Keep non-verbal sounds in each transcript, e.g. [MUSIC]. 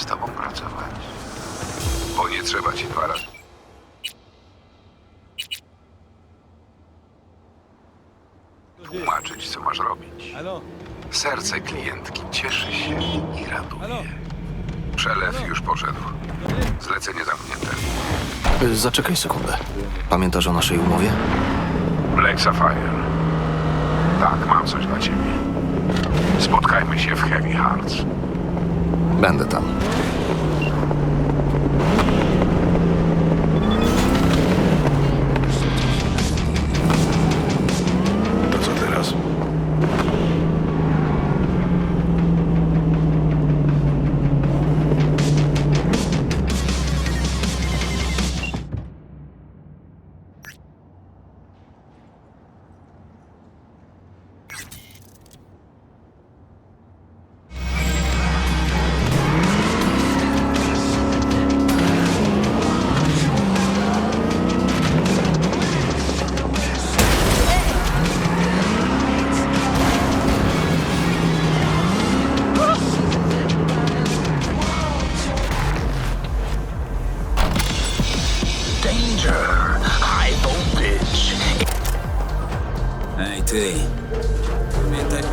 z tobą pracować. Bo nie trzeba ci dwa razy. Tłumaczyć, co masz robić. Serce klientki cieszy się i raduje. Przelew już poszedł. Zlecenie zamknięte. Y, Zaczekaj sekundę. Pamiętasz o naszej umowie? Black Sapphire. Tak, mam coś dla ciebie. Spotkajmy się w Heavy Hearts. Będę tam. sanitário.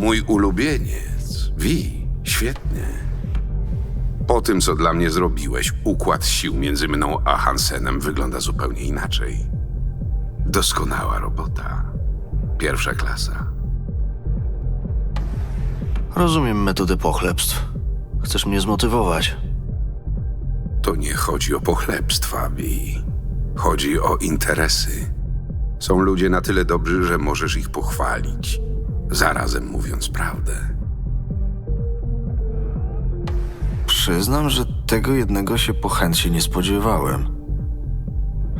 Mój ulubieniec. Wi, świetnie. Po tym, co dla mnie zrobiłeś, układ sił między mną a Hansenem wygląda zupełnie inaczej. Doskonała robota. Pierwsza klasa. Rozumiem metodę pochlebstw. Chcesz mnie zmotywować. To nie chodzi o pochlebstwa, Wi. Chodzi o interesy. Są ludzie na tyle dobrzy, że możesz ich pochwalić, zarazem mówiąc prawdę. Przyznam, że tego jednego się po chęci nie spodziewałem.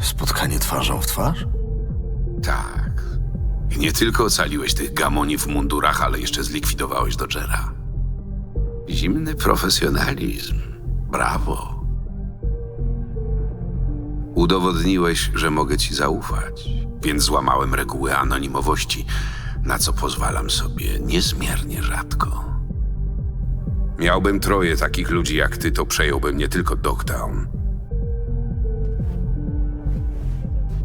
Spotkanie twarzą w twarz? Tak. I nie tylko ocaliłeś tych gamoni w mundurach, ale jeszcze zlikwidowałeś Dodgera. Zimny profesjonalizm. Brawo. Udowodniłeś, że mogę ci zaufać, więc złamałem reguły anonimowości, na co pozwalam sobie niezmiernie rzadko. Miałbym troje takich ludzi jak ty, to przejąłbym nie tylko Dogtown.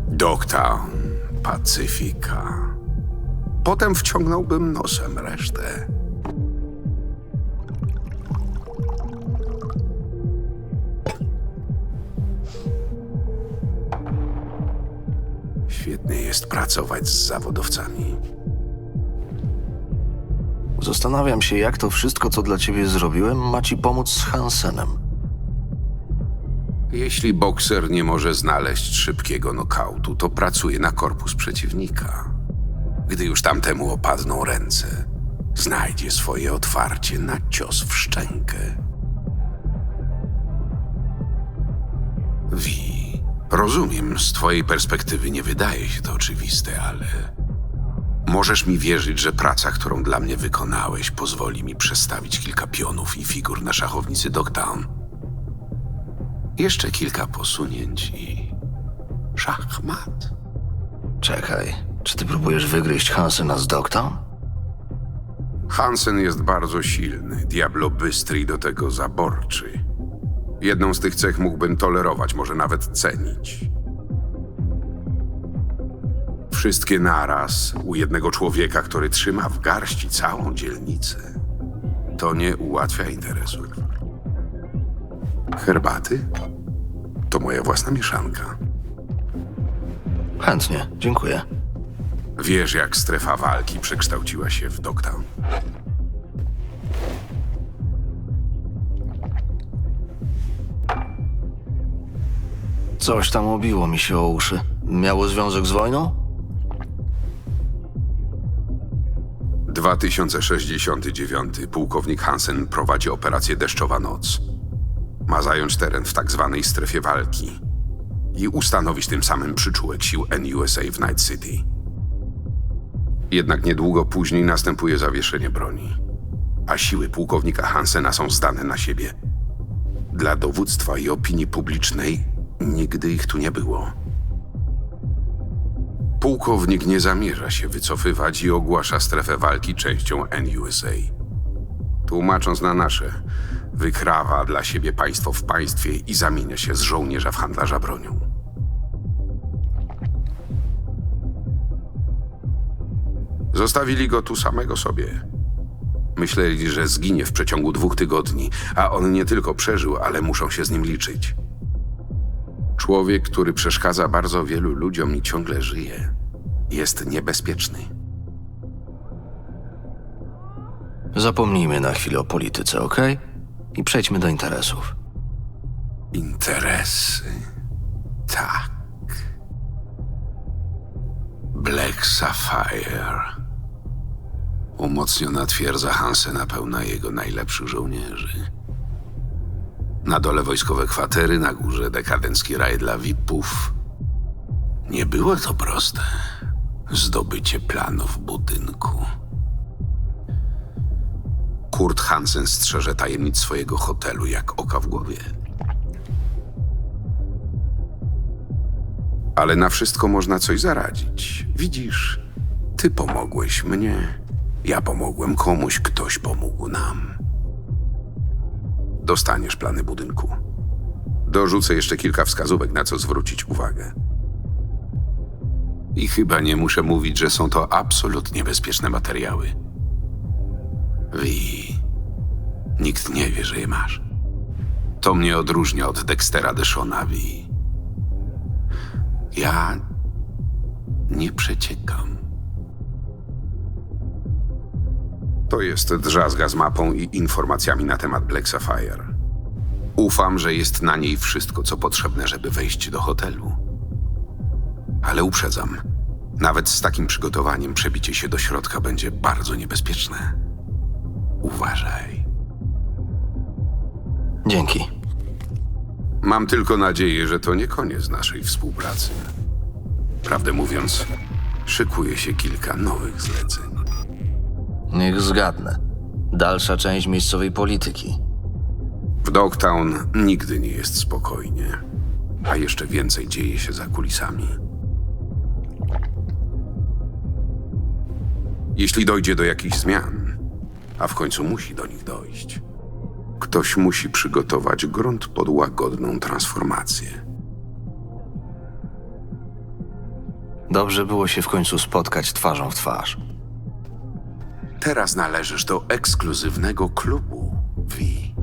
Dogtown, Pacyfika. Potem wciągnąłbym nosem resztę. Świetnie jest pracować z zawodowcami. Zastanawiam się, jak to wszystko, co dla ciebie zrobiłem, ma ci pomóc z Hansenem. Jeśli bokser nie może znaleźć szybkiego nokautu, to pracuje na korpus przeciwnika. Gdy już tamtemu opadną ręce, znajdzie swoje otwarcie na cios w szczękę. Wi, rozumiem, z twojej perspektywy nie wydaje się to oczywiste, ale możesz mi wierzyć, że praca, którą dla mnie wykonałeś, pozwoli mi przestawić kilka pionów i figur na szachownicy Dogtown. Jeszcze kilka posunięć i szachmat. Czekaj, czy ty próbujesz wygryźć Hansena z Dogtown? Hansen jest bardzo silny, diablo bystry i do tego zaborczy. Jedną z tych cech mógłbym tolerować, może nawet cenić. Wszystkie naraz u jednego człowieka, który trzyma w garści całą dzielnicę. To nie ułatwia interesu. Herbaty? To moja własna mieszanka. Chętnie, dziękuję. Wiesz, jak strefa walki przekształciła się w Dogtown. Coś tam obiło mi się o uszy. Miało związek z wojną? 2069. Pułkownik Hansen prowadzi operację Deszczowa Noc. Ma zająć teren w tak zwanej strefie walki i ustanowić tym samym przyczółek sił NUSA w Night City. Jednak niedługo później następuje zawieszenie broni, a siły pułkownika Hansena są zdane na siebie. Dla dowództwa i opinii publicznej nigdy ich tu nie było. Pułkownik nie zamierza się wycofywać i ogłasza strefę walki częścią NUSA. Tłumacząc na nasze, wykrawa dla siebie państwo w państwie i zamienia się z żołnierza w handlarza bronią. Zostawili go tu samego sobie. Myśleli, że zginie w przeciągu dwóch tygodni, a on nie tylko przeżył, ale muszą się z nim liczyć. Człowiek, który przeszkadza bardzo wielu ludziom i ciągle żyje, jest niebezpieczny. Zapomnijmy na chwilę o polityce, okej? I przejdźmy do interesów. Interesy. Tak. Black Sapphire. Umocniona twierdza Hansena pełna jego najlepszych żołnierzy. Na dole wojskowe kwatery, na górze dekadencki raj dla VIP-ów. Nie było to proste. Zdobycie planów budynku. Kurt Hansen strzeże tajemnic swojego hotelu jak oka w głowie. Ale na wszystko można coś zaradzić. Widzisz, ty pomogłeś mnie, ja pomogłem komuś, ktoś pomógł nam. Dostaniesz plany budynku. Dorzucę jeszcze kilka wskazówek, na co zwrócić uwagę. I chyba nie muszę mówić, że są to absolutnie bezpieczne materiały. Wi, nikt nie wie, że je masz. To mnie odróżnia od Dextera Deshona, Wi. Ja nie przeciekam. To jest drzazga z mapą i informacjami na temat Black Sapphire. Ufam, że jest na niej wszystko, co potrzebne, żeby wejść do hotelu. Ale uprzedzam, nawet z takim przygotowaniem przebicie się do środka będzie bardzo niebezpieczne. Uważaj. Dzięki. Mam tylko nadzieję, że to nie koniec naszej współpracy. Prawdę mówiąc, szykuje się kilka nowych zleceń. Niech zgadnę. Dalsza część miejscowej polityki. W Dogtown nigdy nie jest spokojnie, a jeszcze więcej dzieje się za kulisami. Jeśli dojdzie do jakichś zmian, a w końcu musi do nich dojść, ktoś musi przygotować grunt pod łagodną transformację. Dobrze było się w końcu spotkać twarzą w twarz. Teraz należysz do ekskluzywnego klubu, Vi.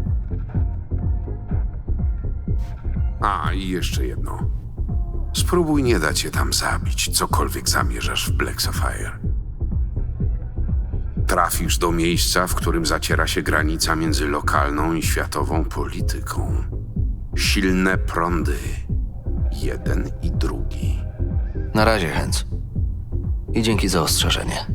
A, i jeszcze jedno. Spróbuj nie dać się tam zabić, cokolwiek zamierzasz w Black Sapphire. Trafisz do miejsca, w którym zaciera się granica między lokalną i światową polityką. Silne prądy. Jeden i drugi. Na razie, Hens. I dzięki za ostrzeżenie.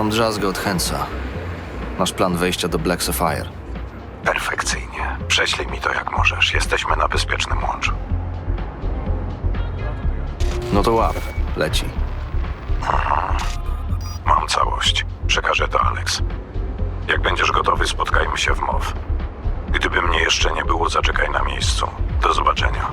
Mam drzazgę od Hensa. Masz plan wejścia do Black Sapphire. Perfekcyjnie. Prześlij mi to jak możesz. Jesteśmy na bezpiecznym łączu. No to łap, leci. Mam całość. Przekażę to Alex. Jak będziesz gotowy, spotkajmy się w MOW. Gdyby mnie jeszcze nie było, zaczekaj na miejscu. Do zobaczenia.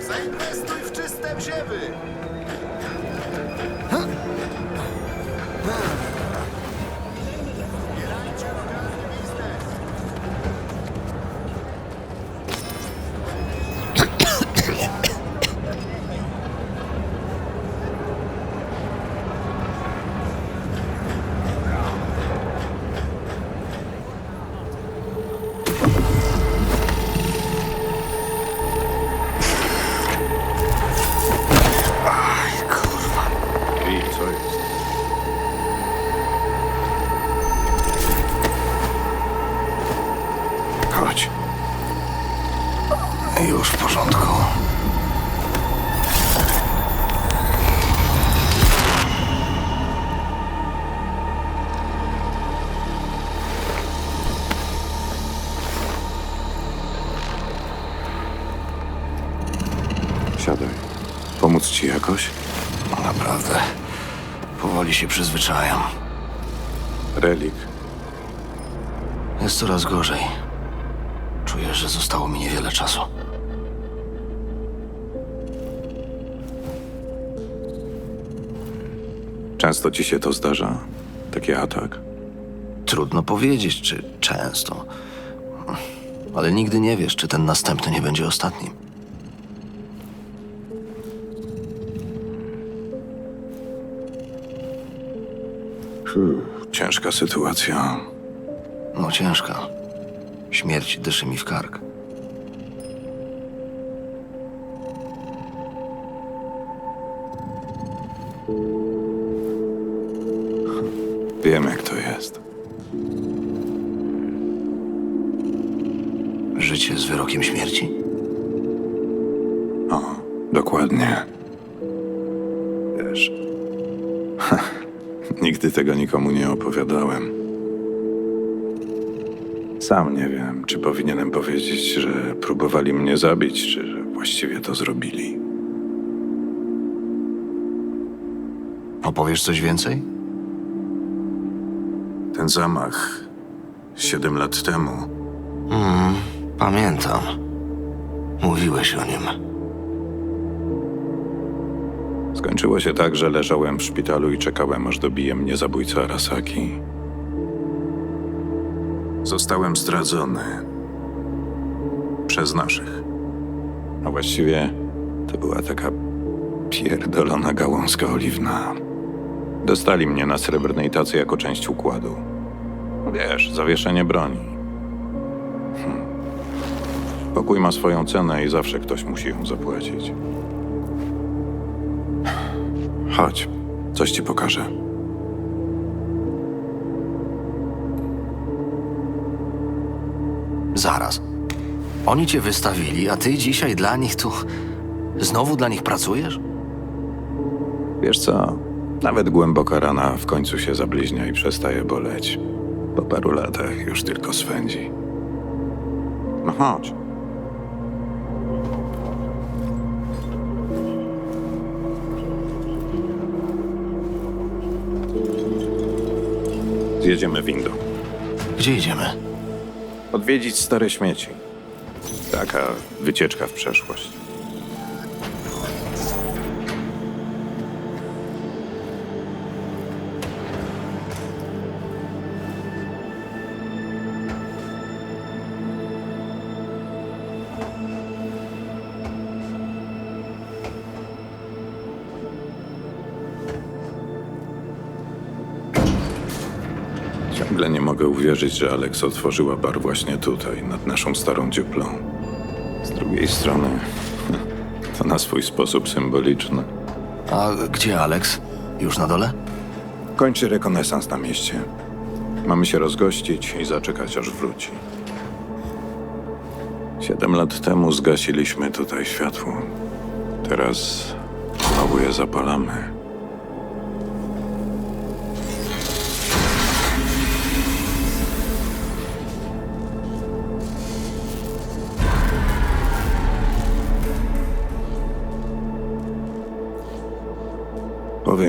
Zainwestuj w czyste wziewy. Się przyzwyczajam. Relik. Jest coraz gorzej. Czuję, że zostało mi niewiele czasu. Często ci się to zdarza? Taki atak? Trudno powiedzieć, czy często. Ale nigdy nie wiesz, czy ten następny nie będzie ostatnim. Ciężka sytuacja. No ciężka. Śmierć dyszy mi w kark. Wiem, jak to jest. Życie z wyrokiem śmierci? O, dokładnie. Nigdy tego nikomu nie opowiadałem. Sam nie wiem, czy powinienem powiedzieć, że próbowali mnie zabić, czy że właściwie to zrobili. Opowiesz coś więcej? Ten zamach siedem lat temu. Mm, pamiętam. Mówiłeś o nim. Skończyło się tak, że leżałem w szpitalu i czekałem, aż dobije mnie zabójca Arasaki. Zostałem zdradzony przez naszych. A właściwie to była taka pierdolona gałązka oliwna. Dostali mnie na srebrnej tacy jako część układu. Wiesz, zawieszenie broni. Hm. Pokój ma swoją cenę i zawsze ktoś musi ją zapłacić. Chodź, coś ci pokażę. Zaraz. Oni cię wystawili, a ty dzisiaj dla nich tu. Znowu dla nich pracujesz? Wiesz co? Nawet głęboka rana w końcu się zabliźnia i przestaje boleć. Po paru latach już tylko swędzi. No chodź. Zjedziemy windą. Gdzie idziemy? Odwiedzić stare śmieci. Taka wycieczka w przeszłość. Ciągle nie mogę uwierzyć, że Alex otworzyła bar właśnie tutaj, nad naszą starą dziuplą. Z drugiej strony, [LAUGHS] to na swój sposób symboliczne. A gdzie Alex? Już na dole? Kończy rekonesans na mieście. Mamy się rozgościć i zaczekać, aż wróci. Siedem lat temu zgasiliśmy tutaj światło. Teraz znowu je zapalamy.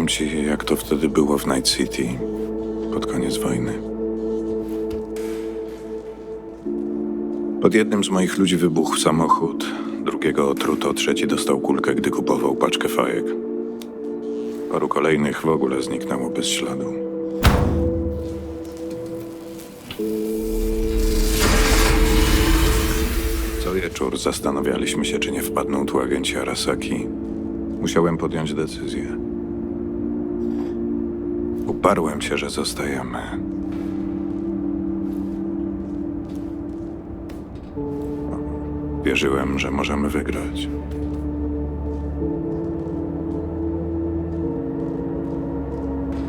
Powiem ci, jak to wtedy było w Night City pod koniec wojny. Pod jednym z moich ludzi wybuchł samochód, drugiego otruto, trzeci dostał kulkę, gdy kupował paczkę fajek. Paru kolejnych w ogóle zniknęło bez śladu. Co wieczór zastanawialiśmy się, czy nie wpadną tu agenci Arasaki. Musiałem podjąć decyzję. Uparłem się, że zostajemy. Wierzyłem, że możemy wygrać.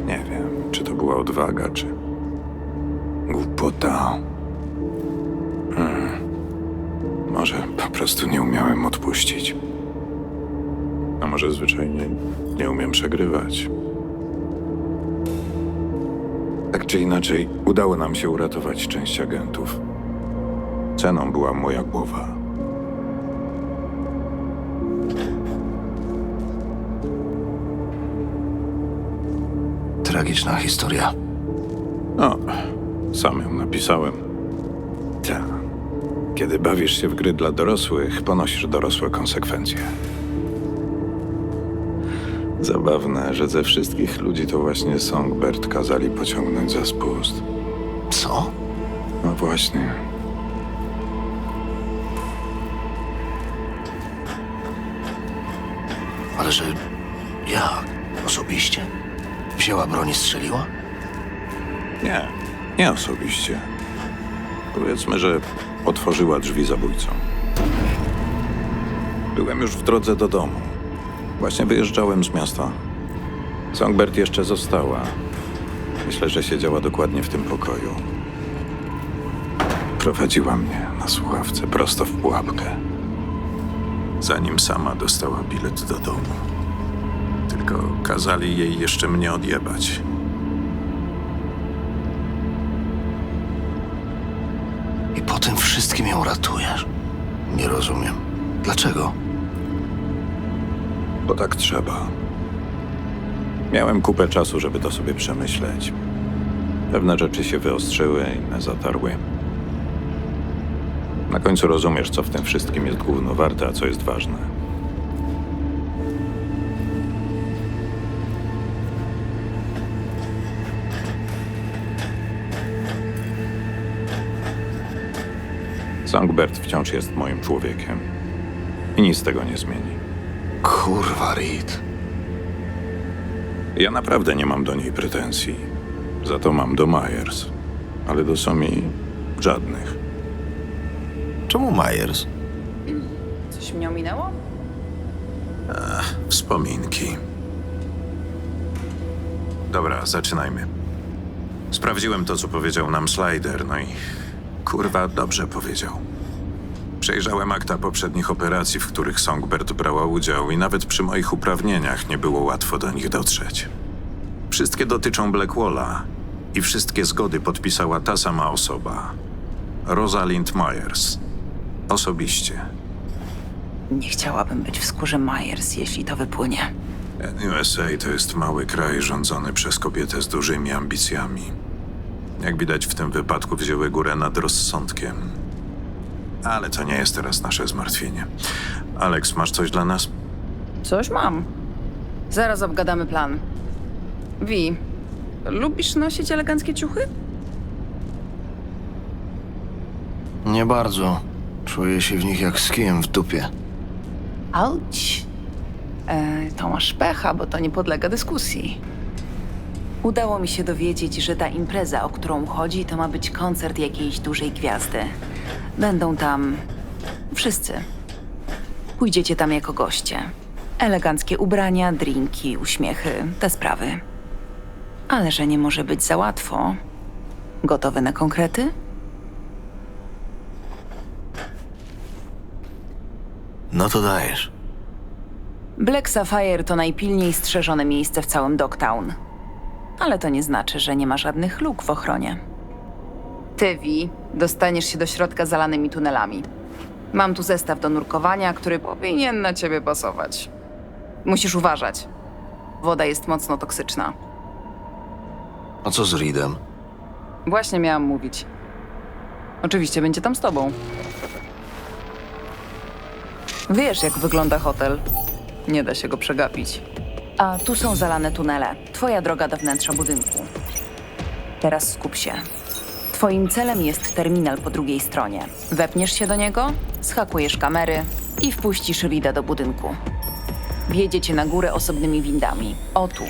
Nie wiem, czy to była odwaga, czy głupota. Hmm. Może po prostu nie umiałem odpuścić. A może zwyczajnie nie umiem przegrywać. Czy inaczej, udało nam się uratować część agentów. Ceną była moja głowa. Tragiczna historia. No, sam ją napisałem. Ta. Kiedy bawisz się w gry dla dorosłych, ponosisz dorosłe konsekwencje. Zabawne, że ze wszystkich ludzi to właśnie Songbird kazali pociągnąć za spust. Co? No właśnie. Ale że. Jak? Osobiście? Wzięła broń i strzeliła? Nie, nie osobiście. Powiedzmy, że otworzyła drzwi zabójcom. Byłem już w drodze do domu. Właśnie wyjeżdżałem z miasta. Songbird jeszcze została. Myślę, że siedziała dokładnie w tym pokoju. Prowadziła mnie na słuchawce prosto w pułapkę. Zanim sama dostała bilet do domu. Tylko kazali jej jeszcze mnie odjebać. I po tym wszystkim ją ratujesz? Nie rozumiem. Dlaczego? Bo tak trzeba. Miałem kupę czasu, żeby to sobie przemyśleć. Pewne rzeczy się wyostrzyły, inne zatarły. Na końcu rozumiesz, co w tym wszystkim jest gówno warte, a co jest ważne. Songbird wciąż jest moim człowiekiem. I nic tego nie zmieni. Kurwa, Reed. Ja naprawdę nie mam do niej pretensji. Za to mam do Myers. Ale do Somi żadnych. Czemu Myers? Coś mnie ominęło? Wspominki. Dobra, zaczynajmy. Sprawdziłem to, co powiedział nam Slider, no i Kurwa, dobrze powiedział. Przejrzałem akta poprzednich operacji, w których Songbird brała udział i nawet przy moich uprawnieniach nie było łatwo do nich dotrzeć. Wszystkie dotyczą Blackwalla i wszystkie zgody podpisała ta sama osoba. Rosalind Myers. Osobiście. Nie chciałabym być w skórze Myers, jeśli to wypłynie. USA to jest mały kraj rządzony przez kobietę z dużymi ambicjami. Jak widać w tym wypadku wzięły górę nad rozsądkiem. Ale to nie jest teraz nasze zmartwienie. Alex, masz coś dla nas? Coś mam. Zaraz obgadamy plan. Wi, lubisz nosić eleganckie ciuchy? Nie bardzo. Czuję się w nich jak z kijem w dupie. Auć. E, to masz pecha, bo to nie podlega dyskusji. Udało mi się dowiedzieć, że ta impreza, o którą chodzi, to ma być koncert jakiejś dużej gwiazdy. Będą tam wszyscy. Pójdziecie tam jako goście. Eleganckie ubrania, drinki, uśmiechy, te sprawy. Ale że nie może być za łatwo. Gotowy na konkrety? No to dajesz. Black Sapphire to najpilniej strzeżone miejsce w całym Dogtown. Ale to nie znaczy, że nie ma żadnych luk w ochronie. Ty, Vi, dostaniesz się do środka zalanymi tunelami. Mam tu zestaw do nurkowania, który powinien na ciebie pasować. Musisz uważać. Woda jest mocno toksyczna. A co z Reedem? Właśnie miałam mówić. Oczywiście będzie tam z tobą. Wiesz, jak wygląda hotel. Nie da się go przegapić. A tu są zalane tunele. Twoja droga do wnętrza budynku. Teraz skup się. Twoim celem jest terminal po drugiej stronie. Wepniesz się do niego, schakujesz kamery i wpuścisz Rida do budynku. Wjedziecie na górę osobnymi windami. O tu.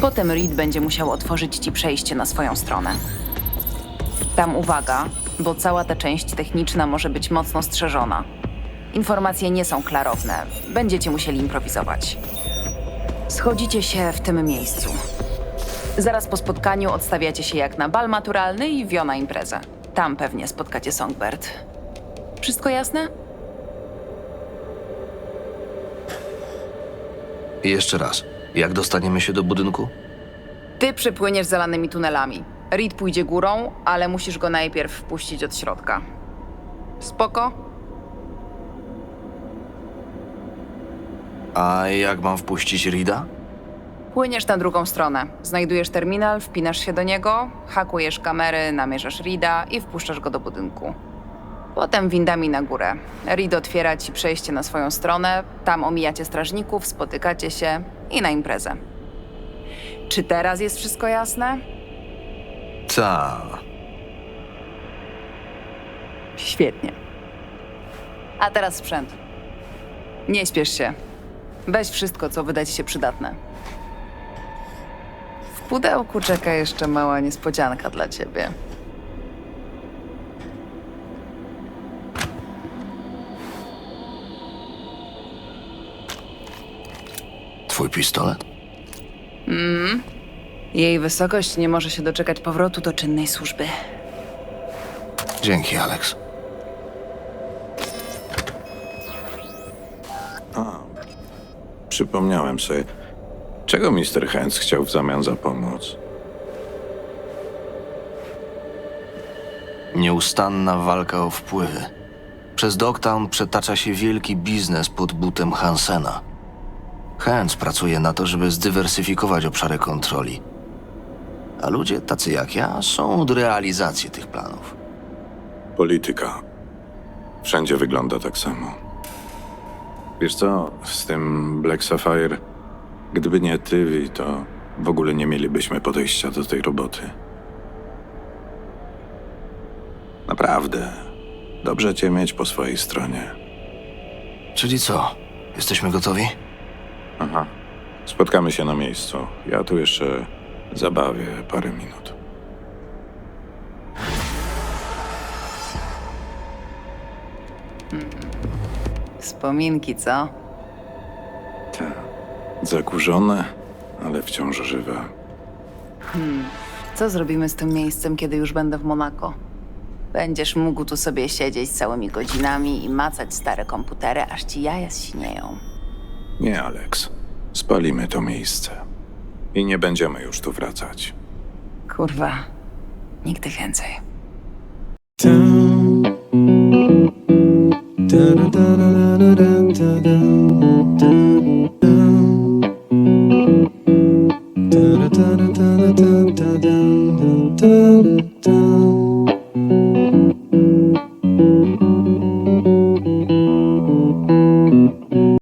Potem Reed będzie musiał otworzyć ci przejście na swoją stronę. Tam uwaga, bo cała ta część techniczna może być mocno strzeżona. Informacje nie są klarowne. Będziecie musieli improwizować. Schodzicie się w tym miejscu. Zaraz po spotkaniu odstawiacie się jak na bal maturalny i wio na imprezę. Tam pewnie spotkacie Songbird. Wszystko jasne? I jeszcze raz. Jak dostaniemy się do budynku? Ty przypłyniesz zalanymi tunelami. Reed pójdzie górą, ale musisz go najpierw wpuścić od środka. Spoko? A jak mam wpuścić Reeda? Płyniesz na drugą stronę. Znajdujesz terminal, wpinasz się do niego, hakujesz kamery, namierzasz Rida i wpuszczasz go do budynku. Potem windami na górę. Reed otwiera ci przejście na swoją stronę, tam omijacie strażników, spotykacie się i na imprezę. Czy teraz jest wszystko jasne? Ta. Świetnie. A teraz sprzęt. Nie śpiesz się. Weź wszystko, co wyda ci się przydatne. W pudełku czeka jeszcze mała niespodzianka dla ciebie. Twój pistolet? Jej wysokość nie może się doczekać powrotu do czynnej służby. Dzięki, Alex. Przypomniałem sobie. Czego Mr. Hens chciał w zamian za pomoc? Nieustanna walka o wpływy. Przez Dogtown przetacza się wielki biznes pod butem Hansena. Hans pracuje na to, żeby zdywersyfikować obszary kontroli. A ludzie tacy jak ja są od realizacji tych planów. Polityka. Wszędzie wygląda tak samo. Wiesz co, z tym Black Sapphire, gdyby nie ty, Vi, to w ogóle nie mielibyśmy podejścia do tej roboty. Naprawdę. Dobrze cię mieć po swojej stronie. Czyli co? Jesteśmy gotowi? Aha. Spotkamy się na miejscu. Ja tu jeszcze zabawię parę minut. Wspominki, co? Zakurzone, ale wciąż żywe. Co zrobimy z tym miejscem, kiedy już będę w Monako? Będziesz mógł tu sobie siedzieć całymi godzinami i macać stare komputery, aż ci jaja śnieją. Nie, Alex. Spalimy to miejsce. I nie będziemy już tu wracać. Kurwa, nigdy więcej.